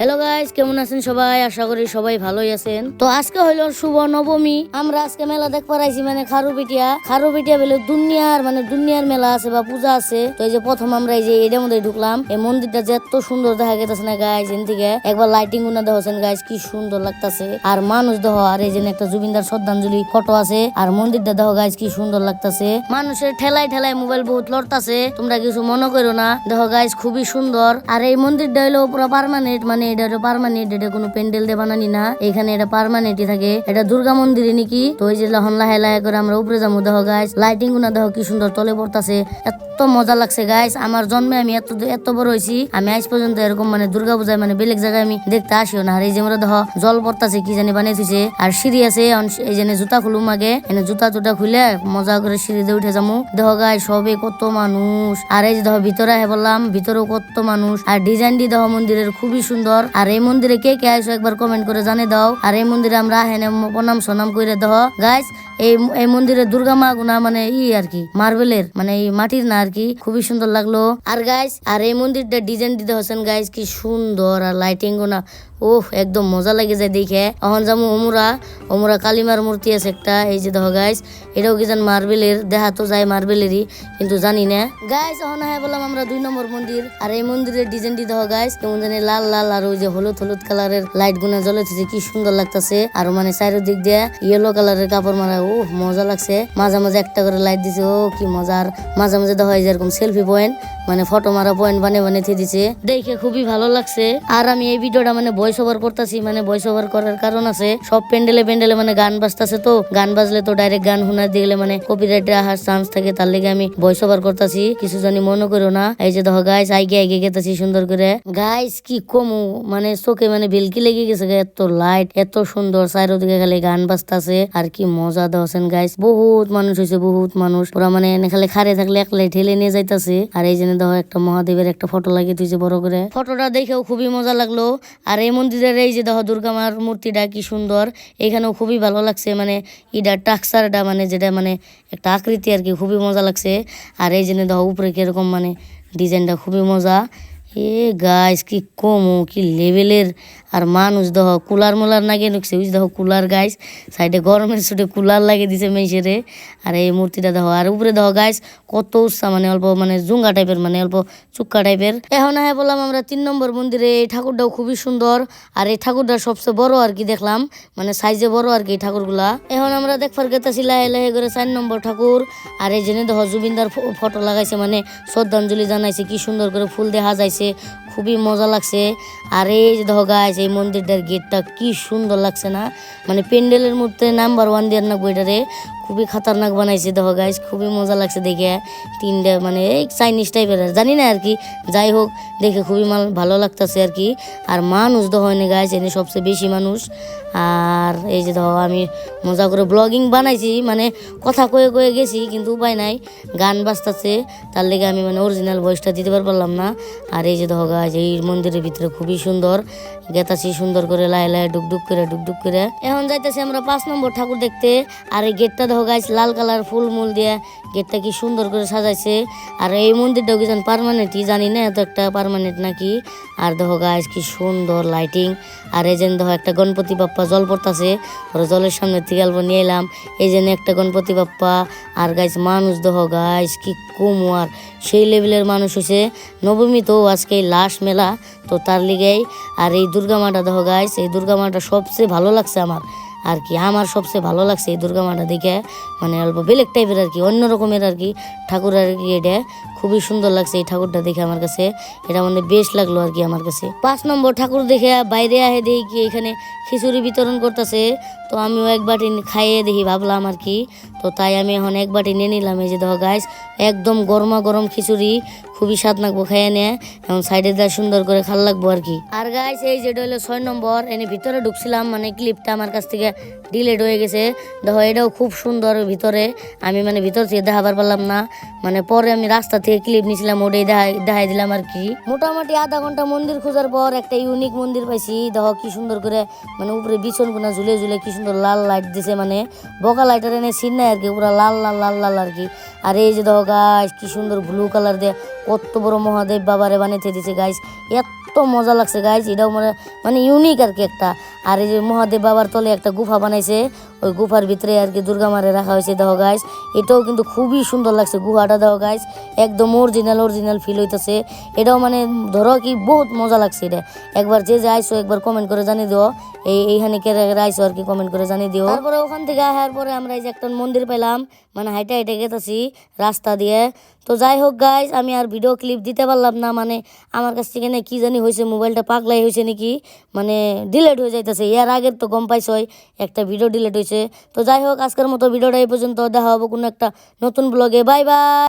Hello guys কেমন আছেন সবাই? আশা করি সবাই ভালোই আছেন। তো আজকে হইল শুভ নবমী। আমরা আজকে মেলা দেখ পারাইছি মানে খারু পিটিয়া খারু পিটিয়া বলে দুনিয়ার মানে দুনিয়ার মেলা আছে বা পূজা আছে। তো এই যে প্রথম আমরা এই যে এটার মধ্যে ঢুকলাম। এই মন্দিরটা যে এত সুন্দর দেখা গেতেছে না গাইস এন থেকে একবার লাইটিং গুনা দেখছেন গাইস কি সুন্দর লাগতাছে। আর মানুষ দেহ আর এই যে একটা জুবিনদার শ্রদ্ধাঞ্জলি ফটো আছে। আর মন্দিরটা দেখো গাইস কি সুন্দর লাগতাছে। মানুষের ঠেলায় ঠেলায় মোবাইল বহুত লড়তাছে। তোমরা কিছু মনে করো না। দেখো গাইস খুবই সুন্দর। আর এই মন্দিরটা হইল পুরো পারমানেন্ট মানে এটা পার্মানেন্ট এটা কোনো প্যান্ডেল দিয়ে বানানি না। এখানে এটা পার্মানেন্টই থাকে। এটা দুর্গা মন্দিরে নাকি? তো ওই যে লহন লাহে লাহে করে আমরা উপরে যাব। দেখো গাইস লাইটিং গুনা দেখো, কি সুন্দর তলে পড়তাছে। এত মজা লাগছে গাইস আমার জন্মে আমি এত এত বড় হয়েছি। আমি আজ পর্যন্ত এরকম মানে দুর্গা পূজায় মানে বেলেগ জায়গায় আমি দেখতে আসিও না। আর এই যে আমরা দেখো, জল পড়তাছে, কি জানি বানিয়ে আর সিঁড়ি আছে এই জন্য জুতা খুলুম আগে। এনে জুতা টুটা খুলে মজা করে সিঁড়িতে উঠে যাব। দেখো গাই সবে কত মানুষ। আর এই যে দেখো, ভিতরে বললাম, ভিতরেও কত মানুষ। আর ডিজাইন দি দেখো, মন্দিরের খুবই সুন্দর। আর এই মন্দিরে কে কে আইসো একবার কমেন্ট করে জানে দাও। আর এই মন্দিরে আমরা হেনে প্রণাম সনাম করে দেখো গাইস এই এই মন্দিরে দুর্গা মা গুনা মানে ই আর কি, মার্বেলের মানে এই মাটির না আর কি, খুবই সুন্দর লাগল। আর গাইস আর এই মন্দিরটা ডিজাইন দিতে হচ্ছেন গাইস কি সুন্দর আর লাইটিং গুনা। ওহ একদম মজা লাগে যায় দেখে। এখন যাব অমুরা অমুরা কালিমার মূর্তি আছে একটা, এই যে দেখো গাইস এটাও কি জান মার্বেলের দেখা তো যায় মার্বেলেরই, কিন্তু জানি না। গাইস এখন হ্যাঁ বললাম আমরা দুই নম্বর মন্দির, আর এই মন্দিরের ডিজাইন দিতে দেখো গাইস কেমন জানি লাল লাল আর ওই যে হলুদ হলুদ কালারের লাইট গুনা জ্বলেছে কি সুন্দর লাগতেছে। আর মানে চারিদিক দিয়ে ইয়েলো কালারের কাপড় মারা ও মজা লাগছে। মাঝে মাঝে একটা করে লাইট দিছে, ও কি মজার। মাঝে মাঝে দেখা হয় যেরকম সেলফি পয়েন্ট মানে ফটো মারা পয়েন্ট বানিয়ে বানিয়ে দিছে। দেখে খুবই ভালো লাগছে। আর আমি এই ভিডিওটা মানে ভয়েস ওভার করতেছি মানে ভয়েস ওভার করার কারণ আছে। সব প্যান্ডেলে প্যান্ডেলে মানে গান বাজতেছে তো। গান বাজলে তো ডাইরেক্ট গান শোনা দিলে মানে কপিরাইটে আসার চান্স থাকে, তার লেগে আমি ভয়েস ওভার করতেছি। কিছু জানি মনে করো না। এই যে দেখো গাইস আইগে আইগে গেতেছি সুন্দর করে। গাইস কি কমু? মানে চোখে মানে বিলকি লেগে গেছে এত লাইট এত সুন্দর। চারিদিকে খালি গান বাজতাছে। আর কি মজা দেওয়াছেন গাইস বহুত মানুষ হয়েছে বহুত মানুষ। ওরা মানে খালি খারে থাকলে একলাই ঠেলে নিয়ে যাইতাছে। আর এই জন্য দেখো একটা মহাদেবের একটা ফটো লাগিয়ে দিয়েছে বড় করে। ফটোটা দেখেও খুবই মজা লাগল। আর এই মন্দিরের এই যে দেখো দুর্গা মার মূর্তিটা কি সুন্দর, এখানেও খুবই ভালো লাগছে। মানে ইটা টাকসারটা মানে যেটা মানে একটা আকৃতি আর কি, খুবই মজা লাগছে। আর এই জন্য দেখো উপরে কীরকম মানে ডিজাইনটা খুবই মজা। এ গাইস, কি কমো, কি লেভেলের? আর মানুষ দেহ কুলার মুলার নাগে নুকছে বুঝ দেখো কুলার গাইস? সাইডে গরমের ছুটে কুলার লাগিয়ে দিছে মেসেরে আর এই মূর্তিটা দেখো, আর উপরে দেখো গাইস, কত উৎসাহ মানে অল্প মানে জুঙ্গা টাইপের মানে অল্প চুক্কা টাইপের। এখন হ্যাঁ বললাম আমরা তিন নম্বর মন্দিরে, এই ঠাকুরটাও খুবই সুন্দর। আর এই ঠাকুরটা সবচেয়ে বড় আর কি দেখলাম মানে সাইজে বড় আর কি এই ঠাকুরগুলা। এখন আমরা দেখবার গেতেছি লাহে লাহে করে চার নম্বর ঠাকুর। আর এই জন্য দেখো জুবিনদার ফটো লাগাইছে মানে শ্রদ্ধাঞ্জলি জানাইছে, কি সুন্দর করে ফুল দিয়ে সাজাইছে খুবই মজা লাগছে। আর এই যে দেখো গাছ এই মন্দিরটার গেটটা কি সুন্দর লাগছে না? মানে প্যান্ডেলের মধ্যে নাম্বার ওয়ান দিয়ে না বইটারে খুবই খাতারনাক বানাইছে দেখো গাইস খুবই মজা লাগছে দেখে। তিনটা মানে এই চাইনিজ টাইপের জানি না আর কি। যাই হোক, দেখে খুবই মাল- ভালো লাগতেছে আর কি। আর মানুষ দেখো এনে গাইস এনে সবচেয়ে বেশি মানুষ। আর এই যে দেখো আমি মজা করে ব্লগিং বানাইছি মানে কথা কয়ে কয়ে গেছি, কিন্তু উপায় নাই। গান বাজতেছে, তার লেগে আমি মানে অরিজিনাল ভয়েসটা দিতে পারলাম না। আর এই যে দেখো গাছ এই মন্দিরের ভিতরে খুবই সুন্দর। গেতাছি সুন্দর করে লাই লাই ডুকডুক করে ডুকডুক করে। এখন যাইতেছি আমরা পাঁচ নম্বর ঠাকুর দেখতে। আর এই গেটটা দেখো লাল কালার ফুল মূল দিয়ে গেটটা কি সুন্দর করে সাজাইছে। আর এই মন্দিরটাও কি পারমানেন্টই জানি না, এত একটা পারমানেন্ট নাকি? আর দেখো গাছ কি সুন্দর লাইটিং আর এই যে দেখো একটা গণপতি বাপ্পা জল পড়তাছে। ওরা জলের সামনে থেকে অল্প নিয়ে এলাম। এই জন্য একটা গণপতি বাপ্পা। আর গাছ মানুষ দেখো গাছ কি কম আর সেই লেভেলের মানুষ হয়েছে নবমী তো আজকে এই মেলা তো তার লিগেই আর এই দুর্গা মাটা দেখো গাইস এই দুর্গা মাটা সবচেয়ে ভালো লাগছে আমার। আর কি, আমার সবচেয়ে ভালো লাগছে এই দুর্গা মাটা দেখে মানে অল্প বেলেগ টাইপের আর কি, অন্য রকমের আর কি, ঠাকুর আর কি এটা, খুবই সুন্দর লাগছে এই ঠাকুরটা দেখে আমার কাছে, এটা মানে বেশ লাগল আর কি আমার কাছে। পাঁচ নম্বর ঠাকুর দেখে বাইরে আহে দেখি কি এখানে খিচুড়ি বিতরণ করতেছে, তো আমিও এক বাটি খাইয়ে দেখি ভাবলাম আর কি, তো তাই আমি এখন এক বাটি নিয়ে নিলাম, এই যে দেখো গাইস একদম গরমা গরম খিচুড়ি, খুবই স্বাদ লাগবো খাইয়ে নিয়ে, এখন সাইডে দেওয়া সুন্দর করে খাল লাগবো আর কি। আর গাইস এই যেটা হলো ছয় নম্বর, এনে ভিতরে ঢুকছিলাম মানে ক্লিপটা আমার কাছ থেকে ডিলেট হয়ে গেছে। দেখো, এটাও খুব সুন্দর ভিতরে। আমি মানে ভিতর থেকে দেখাবার পারলাম না। মানে পরে আমি রাস্তা থেকে ক্লিপ নিয়েছিলাম ওটাই দেখাই দিলাম আর কি। মোটামুটি আধা ঘণ্টা মন্দির খোঁজার পর একটা ইউনিক মন্দির পাইছি। দেখো, কি সুন্দর করে মানে উপরে বিছন গুনা ঝুলে ঝুলে কি সুন্দর লাল লাইট দিছে মানে বকা লাইটার এনে সিন নাই আর কি, পুরা লাল লাল লাল লাল আর কি। আর এই যে দেখো গাছ কি সুন্দর ব্লু কালার দিয়ে কত বড় মহাদেব বাবারে বানাইতে দিছে গাইস এত মজা লাগছে গাইজ এটাও মানে মানে ইউনিক আর কি একটা। আর এই যে মহাদেব বাবার তলে একটা গুফা বানাইছে, ওই গুফার ভিতরে আর কি দুর্গা মারে রাখা হয়েছে, দেখো গাইজ এটাও কিন্তু খুবই সুন্দর লাগছে গুহাটা, দেখো গাইজ একদম অরিজিনাল অরিজিনাল ফিল হইতেছে। এটাও মানে ধরো কি বহুত মজা লাগছে এটা। একবার যে যে আইসো একবার কমেন্ট করে জানিয়ে দিও। এই, এইখানে কে আইসো আর কি কমেন্ট করে জানিয়ে দিও। তারপরে ওখান থেকে আসার পরে আমরা এই যে একটা মন্দির পেলাম মানে হাইটে হাইটে গেতেছি, রাস্তা দিয়ে। তো যাই হোক গাইজ আমি আর ভিডিও ক্লিপ দিতে পারলাম না মানে আমার কাছ থেকে না কি জানি হয়েছে মোবাইলটা পাগলাই হয়েছে নাকি মানে ডিলেট হয়ে যাইতেছে। এর আগের তো গম পাইছই একটা ভিডিও ডিলেট হয়েছে। তো যাই হোক, আজকের মতো ভিডিওটা এই পর্যন্ত, দেখা হব কোনো একটা নতুন ব্লগে বাই বাই